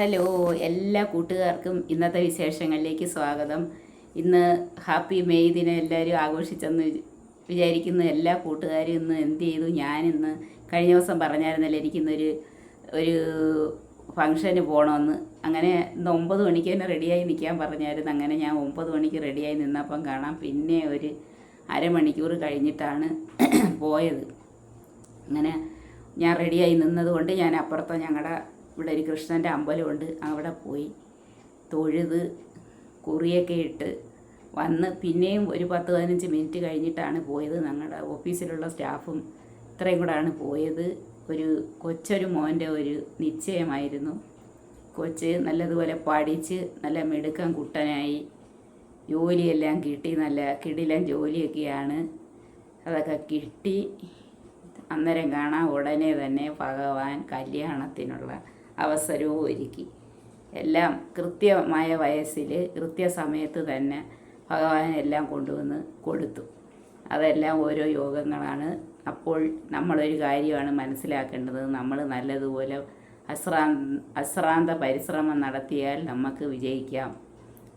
Hello എല്ലാ കൂട്ടുകാർക്കും ഇന്നത്തെ വിശേഷങ്ങളിലേക്ക് സ്വാഗതം. ഇന്ന് ഹാപ്പി മെയ് ദിനം എല്ലാവരും ആഘോഷിച്ചെന്ന് വിചാരിക്കുന്ന. എല്ലാ കൂട്ടുകാരും ഇന്ന് എന്ത് ചെയ്തു? ഞാനിന്ന് കഴിഞ്ഞ ദിവസം പറഞ്ഞായിരുന്നല്ലോ എനിക്കിന്നൊരു ഒരു ഫങ്ഷന് പോകണമെന്ന് അങ്ങനെ ഇന്ന് ഒമ്പത് മണിക്ക് തന്നെ റെഡിയായി നിൽക്കാൻ പറഞ്ഞായിരുന്നു. അങ്ങനെ ഞാൻ ഒമ്പത് മണിക്ക് റെഡിയായി നിന്നപ്പം കാണാം. പിന്നെ ഒരു അരമണിക്കൂർ കഴിഞ്ഞിട്ടാണ് പോയത്. അങ്ങനെ ഞാൻ റെഡിയായി നിന്നതുകൊണ്ട് ഞാൻ അപ്പുറത്തെ ഞങ്ങളുടെ ഇവിടെ ഒരു കൃഷ്ണന്റെ അമ്പലമുണ്ട്. അവിടെ പോയി തൊഴുത് കുറിയൊക്കെ ഇട്ട് വന്ന് പിന്നെയും ഒരു പത്ത് പതിനഞ്ച് മിനിറ്റ് കഴിഞ്ഞിട്ടാണ് പോയത്. ഞങ്ങളുടെ ഓഫീസിലുള്ള സ്റ്റാഫും ഇത്രയും കൂടാണ് പോയത്. ഒരു കൊച്ചൊരു മോന്റെ ഒരു നിശ്ചയമായിരുന്നു. കൊച്ച് നല്ലതുപോലെ പഠിച്ച് നല്ല മിടുക്കം കുട്ടനായി. ജോലിയെല്ലാം കിട്ടി. നല്ല കിടിലൻ ജോലിയൊക്കെയാണ്. അതൊക്കെ കിട്ടി. അന്നേരം കാണാൻ ഉടനെ തന്നെ ഭഗവാൻ കല്യാണത്തിനുള്ള അവസരവും ഒരുക്കി എല്ലാം കൃത്യമായ വയസ്സിൽ കൃത്യസമയത്ത് തന്നെ ഭഗവാൻ എല്ലാം കൊണ്ടുവന്ന് കൊടുത്തു. അതെല്ലാം ഓരോ യോഗങ്ങളാണ്. അപ്പോൾ നമ്മളൊരു കാര്യമാണ് മനസ്സിലാക്കേണ്ടത്. നമ്മൾ നല്ലതുപോലെ അശ്രാ അശ്രാന്ത പരിശ്രമം നടത്തിയാൽ നമുക്ക് വിജയിക്കാം.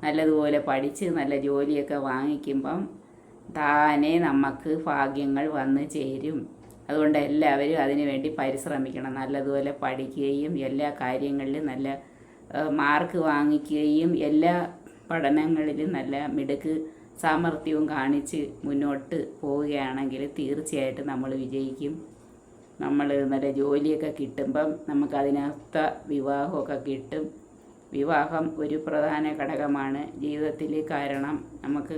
നല്ലതുപോലെ പഠിച്ച് നല്ല ജോലിയൊക്കെ വാങ്ങിക്കുമ്പം താനെ നമുക്ക് ഭാഗ്യങ്ങൾ വന്ന് ചേരും. അതുകൊണ്ട് എല്ലാവരും അതിനുവേണ്ടി പരിശ്രമിക്കണം. നല്ലതുപോലെ പഠിക്കുകയും എല്ലാ കാര്യങ്ങളിലും നല്ല മാർക്ക് വാങ്ങിക്കുകയും എല്ലാ പഠനങ്ങളിലും നല്ല മിടുക്ക് സാമർഥ്യവും കാണിച്ച് മുന്നോട്ട് പോവുകയാണെങ്കിൽ തീർച്ചയായിട്ടും നമ്മൾ വിജയിക്കും. നമ്മൾ നല്ല ജോലിയൊക്കെ കിട്ടുമ്പം നമുക്കതിനകത്ത വിവാഹമൊക്കെ കിട്ടും. വിവാഹം ഒരു പ്രധാന ഘടകമാണ്. ജീവിതത്തിൽ കാരണം നമുക്ക്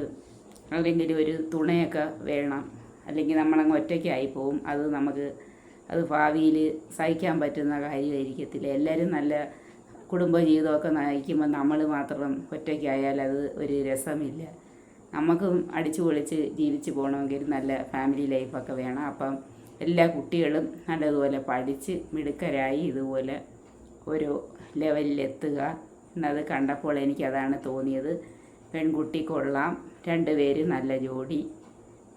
അല്ലെങ്കിൽ ഒരു തുണയൊക്കെ വേണം. അല്ലെങ്കിൽ നമ്മളങ്ങ് ഒറ്റയ്ക്കായി പോവും. അത് നമുക്ക് അത് ഭാവിയിൽ സഹിക്കാൻ പറ്റുന്ന കാര്യമായിരിക്കത്തില്ല. എല്ലാവരും നല്ല കുടുംബ ജീവിതമൊക്കെ നയിക്കുമ്പോൾ നമ്മൾ മാത്രം ഒറ്റയ്ക്കായാൽ അത് ഒരു രസമില്ല. നമുക്കും അടിച്ചു പൊളിച്ച് ജീവിച്ച് പോകണമെങ്കിൽ നല്ല ഫാമിലി ലൈഫൊക്കെ വേണം. അപ്പം എല്ലാ കുട്ടികളും നല്ലതുപോലെ പഠിച്ച് മിടുക്കരായി ഇതുപോലെ ഒരു ലെവലിലെത്തുക എന്നത് കണ്ടപ്പോൾ എനിക്കതാണ് തോന്നിയത്. പെൺകുട്ടി കൊള്ളാം. രണ്ടുപേരും നല്ല ജോഡി.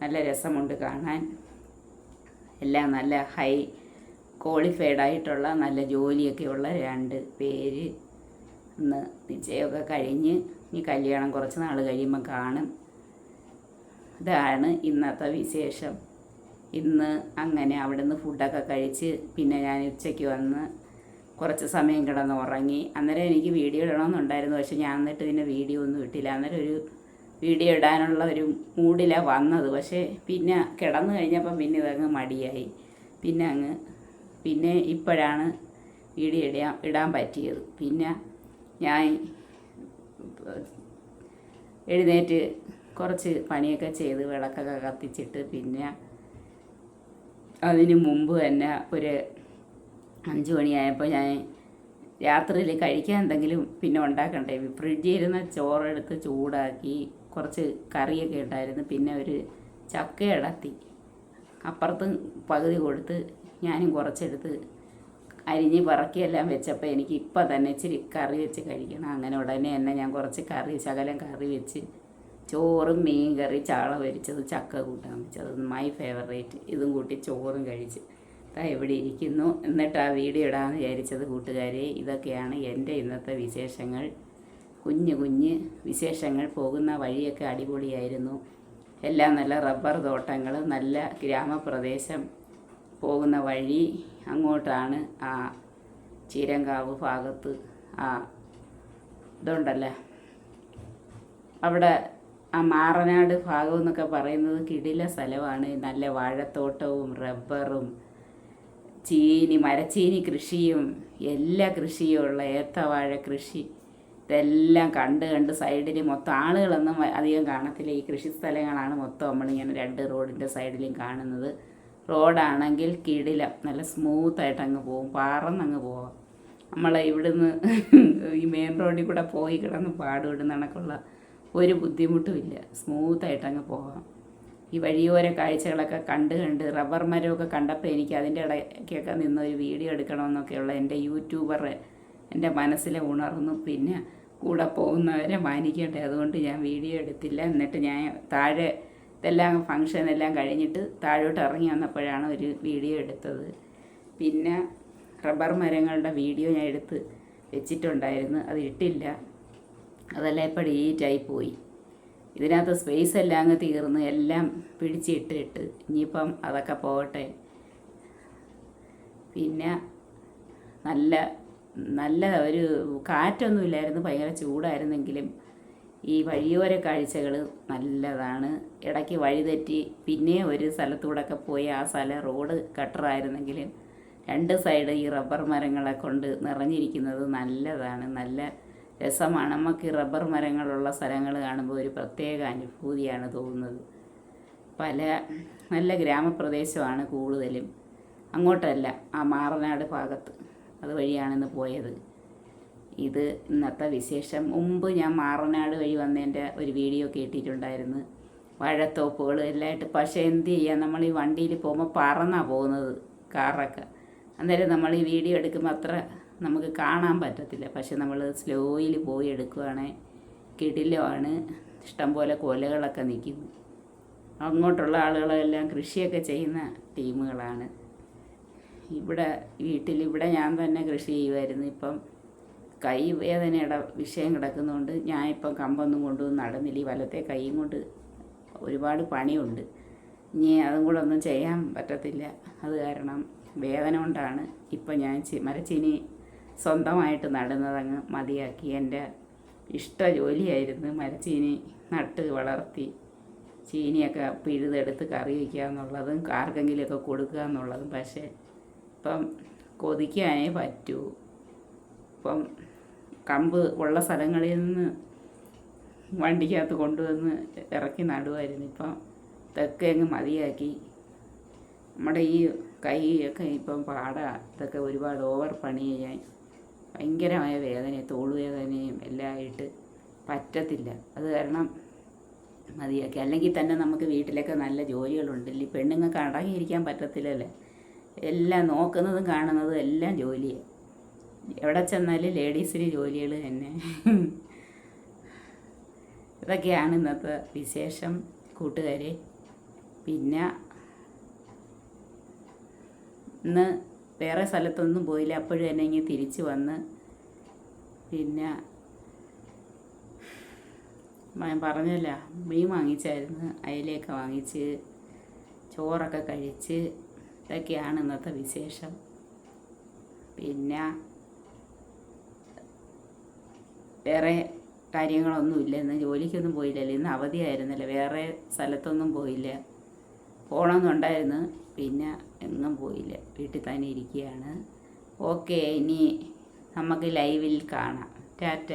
നല്ല രസമുണ്ട് കാണാൻ. എല്ലാം നല്ല ഹൈ ക്വാളിഫൈഡ് ആയിട്ടുള്ള നല്ല ജോലിയൊക്കെയുള്ള രണ്ട് പേര് ഇന്ന് നിശ്ചയമൊക്കെ കഴിഞ്ഞ് ഈ കല്യാണം കുറച്ച് നാൾ കഴിയുമ്പോൾ കാണും. ഇതാണ് ഇന്നത്തെ വിശേഷം. ഇന്ന് അങ്ങനെ അവിടുന്ന് ഫുഡൊക്കെ കഴിച്ച് പിന്നെ ഞാൻ ഉച്ചയ്ക്ക് വന്ന് കുറച്ച് സമയം കിടന്ന് ഉറങ്ങി അന്നേരം എനിക്ക് വീഡിയോ ഇടണമെന്നുണ്ടായിരുന്നു. പക്ഷെ ഞാൻ എന്നിട്ട് പിന്നെ വീഡിയോ ഒന്നും ഇട്ടില്ല. അന്നേരം ഒരു വീഡിയോ ഇടാനുള്ള ഒരു മൂഡിലാണ് വന്നത്. പക്ഷേ പിന്നെ കിടന്നു കഴിഞ്ഞപ്പം പിന്നെ ഇതങ്ങ് മടിയായി. പിന്നെ അങ്ങ് പിന്നെ ഇപ്പോഴാണ് വീഡിയോ ഇടാൻ ഇടാൻ പറ്റിയത്. പിന്നെ ഞാൻ എഴുന്നേറ്റ് കുറച്ച് പണിയൊക്കെ ചെയ്ത് വിളക്കൊക്കെ കത്തിച്ചിട്ട് പിന്നെ അതിന് മുമ്പ് തന്നെ ഒരു അഞ്ച് മണിയായപ്പോൾ ഞാൻ രാത്രിയിൽ കഴിക്കാൻ എന്തെങ്കിലും പിന്നെ ഉണ്ടാക്കണ്ടേ? ഫ്രിഡ്ജിൽ ഇരുന്ന ചോറെടുത്ത് ചൂടാക്കി കുറച്ച് കറിയൊക്കെ ഉണ്ടായിരുന്നു. പിന്നെ ഒരു ചക്ക ഇടത്തി. അപ്പുറത്ത് പകുതി കൊടുത്ത് ഞാനും കുറച്ചെടുത്ത് അരിഞ്ഞ് പറക്കിയെല്ലാം വെച്ചപ്പോൾ എനിക്ക് ഇപ്പം തന്നെ ഇച്ചിരി കറി വെച്ച് കഴിക്കണം. അങ്ങനെ ഉടനെ തന്നെ ഞാൻ കുറച്ച് കറി ശകലം കറി വെച്ച് ചോറും മീൻ കറി ചാള പൊരിച്ചത് ചക്ക കൂട്ടാൻ വെച്ചത് മൈ ഫേവറേറ്റ് ഇതും കൂട്ടി ചോറും കഴിച്ച്. താ എവിടെ ഇരിക്കുന്നു. എന്നിട്ട് ആ വീഡിയോ ഇടാമെന്ന് വിചാരിച്ചത് കൂട്ടുകാരെ ഇതൊക്കെയാണ് എന്റെ ഇന്നത്തെ വിശേഷങ്ങൾ. കുഞ്ഞു കുഞ്ഞ് വിശേഷങ്ങൾ പോകുന്ന വഴിയൊക്കെ അടിപൊളിയായിരുന്നു. എല്ലാം നല്ല റബ്ബർ തോട്ടങ്ങൾ നല്ല ഗ്രാമപ്രദേശം പോകുന്ന വഴി അങ്ങോട്ടാണ് ആ ചീരങ്കാവ് ഭാഗത്ത് ആ ഇതുണ്ടല്ലേ? അവിടെ ആ മാറനാട് ഭാഗം എന്നൊക്കെ പറയുന്നത് കിടില സ്ഥലമാണ്. നല്ല വാഴത്തോട്ടവും റബ്ബറും ചീനി മരച്ചീനി കൃഷിയും എല്ലാ കൃഷിയും ഉള്ള ഏത്തവാഴ കൃഷി. ഇതെല്ലാം കണ്ട് കണ്ട് സൈഡിൽ മൊത്തം ആളുകളൊന്നും അധികം കാണത്തില്ല. ഈ കൃഷി സ്ഥലങ്ങളാണ് മൊത്തം നമ്മളിങ്ങനെ രണ്ട് റോഡിന്റെ സൈഡിലും കാണുന്നത്. റോഡാണെങ്കിൽ കിടിലം. നല്ല സ്മൂത്തായിട്ട് അങ്ങ് പോകും പാറന്നങ്ങ് പോവാം. നമ്മൾ ഇവിടുന്ന് ഈ മെയിൻ റോഡിൽ കൂടെ പോയി കിടന്ന് പാടുവിടുന്ന കണക്കുള്ള ഒരു ബുദ്ധിമുട്ടുമില്ല. സ്മൂത്തായിട്ട് അങ്ങ് പോകാം ഈ വഴിയോര കാഴ്ചകളൊക്കെ കണ്ട് കണ്ട് റബ്ബർ മരമൊക്കെ കണ്ടപ്പോൾ എനിക്ക് അതിന്റെ ഇടയ്ക്കൊക്കെ നിന്ന് ഒരു വീഡിയോ എടുക്കണമെന്നൊക്കെയുള്ള എന്റെ യൂട്യൂബർ എന്റെ മനസ്സിൽ ഉണർന്നു. പിന്നെ കൂടെ പോകുന്നവരെ മാനിക്കട്ടെ. അതുകൊണ്ട് ഞാൻ വീഡിയോ എടുത്തില്ല. എന്നിട്ട് ഞാൻ താഴെ ഇതെല്ലാം ഫങ്ഷൻ എല്ലാം കഴിഞ്ഞിട്ട് താഴോട്ട് ഇറങ്ങി വന്നപ്പോഴാണ് ഒരു വീഡിയോ എടുത്തത്. പിന്നെ റബ്ബർ മരങ്ങളുടെ വീഡിയോ ഞാൻ എടുത്ത് വെച്ചിട്ടുണ്ടായിരുന്നു. അത് ഇട്ടില്ല. അതെല്ലാം ഇപ്പോൾ ഡീറ്റായി പോയി. ഇതിനകത്ത് സ്പേസ് എല്ലാം അങ്ങ് തീർന്ന്. എല്ലാം പിടിച്ചിട്ടിട്ട് ഇനിയിപ്പം അതൊക്കെ പോകട്ടെ. പിന്നെ നല്ല നല്ല ഒരു കാറ്റൊന്നും ഇല്ലായിരുന്നു ഭയങ്കര ചൂടായിരുന്നെങ്കിലും. ഈ വഴിയോര കാഴ്ചകൾ നല്ലതാണ്. ഇടയ്ക്ക് വഴിതെറ്റി പിന്നെ ഒരു സ്ഥലത്തൂടെയൊക്കെ പോയി ആ സ്ഥലം റോഡ് കട്ടറായിരുന്നെങ്കിലും രണ്ട് സൈഡ് ഈ റബ്ബർ മരങ്ങളെ കൊണ്ട് നിറഞ്ഞിരിക്കുന്നത് നല്ലതാണ്. നല്ല രസമാണ്. നമുക്ക് ഈ റബ്ബർ മരങ്ങളുള്ള സ്ഥലങ്ങൾ കാണുമ്പോൾ ഒരു പ്രത്യേക അനുഭൂതിയാണ് തോന്നുന്നത്. പല നല്ല ഗ്രാമപ്രദേശമാണ് കൂടുതലും. അങ്ങോട്ടല്ല ആ മാറനാട് ഭാഗത്ത്. അതുവഴിയാണിന്ന് പോയത്. ഇത് ഇന്നത്തെ വിശേഷം. മുമ്പ് ഞാൻ മാറനാട് വഴി വന്നതിന്റെ ഒരു വീഡിയോ കേട്ടിട്ടുണ്ടായിരുന്നു. വാഴത്തോപ്പുകൾ എല്ലായിട്ട്. പക്ഷേ എന്ത് ചെയ്യാം? നമ്മൾ ഈ വണ്ടിയിൽ പോകുമ്പോൾ പറന്നാണ് പോകുന്നത് കാറൊക്കെ. അന്നേരം നമ്മൾ ഈ വീഡിയോ എടുക്കുമ്പോൾ അത്ര നമുക്ക് കാണാൻ പറ്റത്തില്ല. പക്ഷെ നമ്മൾ സ്ലോയിൽ പോയി എടുക്കുകയാണെങ്കിൽ കിടിലമാണ്. ഇഷ്ടംപോലെ കൊലകളൊക്കെ നിൽക്കുന്നു. അങ്ങോട്ടുള്ള ആളുകളെല്ലാം കൃഷിയൊക്കെ ചെയ്യുന്ന ടീമുകളാണ്. ഇവിടെ വീട്ടിൽ ഇവിടെ ഞാൻ തന്നെ കൃഷി ചെയ്യുമായിരുന്നു ഇപ്പം കൈ വേദനയുടെ വിഷയം കിടക്കുന്നതുകൊണ്ട് ഞാൻ ഇപ്പം കമ്പൊന്നും കൊണ്ടുവന്ന് നടന്നില്ല. ഈ വലത്തെ കൈയും കൊണ്ട് ഒരുപാട് പണിയുണ്ട്. ഇനി അതും കൂടെ ഒന്നും ചെയ്യാൻ പറ്റത്തില്ല. അത് കാരണം വേദന കൊണ്ടാണ് ഇപ്പം ഞാൻ മരച്ചിനി സ്വന്തമായിട്ട് നടുന്നതങ്ങ് മതിയാക്കി. എന്റെ ഇഷ്ട ജോലിയായിരുന്നു മരച്ചീനി നട്ട് വളർത്തി ചീനിയൊക്കെ പിഴുതെടുത്ത് കറി വയ്ക്കുക എന്നുള്ളതും ആർക്കെങ്കിലുമൊക്കെ കൊടുക്കുക എന്നുള്ളതും പക്ഷേ ഇപ്പം കൊതിക്കാനേ പറ്റൂ. ഇപ്പം കമ്പ് ഉള്ള സ്ഥലങ്ങളിൽ നിന്ന് വണ്ടിക്കകത്ത് കൊണ്ടുവന്ന് ഇറക്കി നടുമായിരുന്നു ഇപ്പം ഇതൊക്കെ അങ്ങ് മതിയാക്കി. നമ്മുടെ ഈ കൈയൊക്കെ ഇപ്പം പാടാ. ഇതൊക്കെ ഒരുപാട് ഓവർ പണി ചെയ്യാൻ. ഭയങ്കരമായ വേദന തോളുവേദനയും എല്ലാം ആയിട്ട് പറ്റത്തില്ല. അത് കാരണം മതിയാക്കി. അല്ലെങ്കിൽ തന്നെ നമുക്ക് വീട്ടിലൊക്കെ നല്ല ജോലികളുണ്ടല്ലേ ഈ പെണ്ണുങ്ങൾക്ക് അടങ്ങിയിരിക്കാൻ പറ്റത്തില്ലല്ലേ? എല്ലാം നോക്കുന്നതും കാണുന്നതും എല്ലാം ജോലിയാണ് എവിടെ ചെന്നാലും ലേഡീസിന് ജോലികൾ തന്നെ. ഇതൊക്കെയാണ് ഇന്നത്തെ വിശേഷം കൂട്ടുകാരെ. പിന്നെ ഇന്ന് വേറെ സ്ഥലത്തൊന്നും പോയില്ല. അപ്പോഴും തന്നെ ഇങ്ങനെ തിരിച്ച് വന്ന് പിന്നെ പറഞ്ഞല്ല മീൻ വാങ്ങിച്ചായിരുന്നു അയിലയൊക്കെ വാങ്ങിച്ച് ചോറൊക്കെ കഴിച്ച്. ഇതൊക്കെയാണ് ഇന്നത്തെ വിശേഷം. പിന്നെ വേറെ കാര്യങ്ങളൊന്നുമില്ല ഇന്ന് ജോലിക്കൊന്നും പോയില്ലല്ലോ. ഇന്ന് അവധിയായിരുന്നല്ലോ. വേറെ സ്ഥലത്തൊന്നും പോയില്ല. പോകണമെന്നുണ്ടായിരുന്നു പിന്നെ എങ്ങും പോയില്ല. വീട്ടിൽ തന്നെ ഇരിക്കുകയാണ്. ഓക്കെ ഇനി നമുക്ക് ലൈവിൽ കാണാം. ടാറ്റ.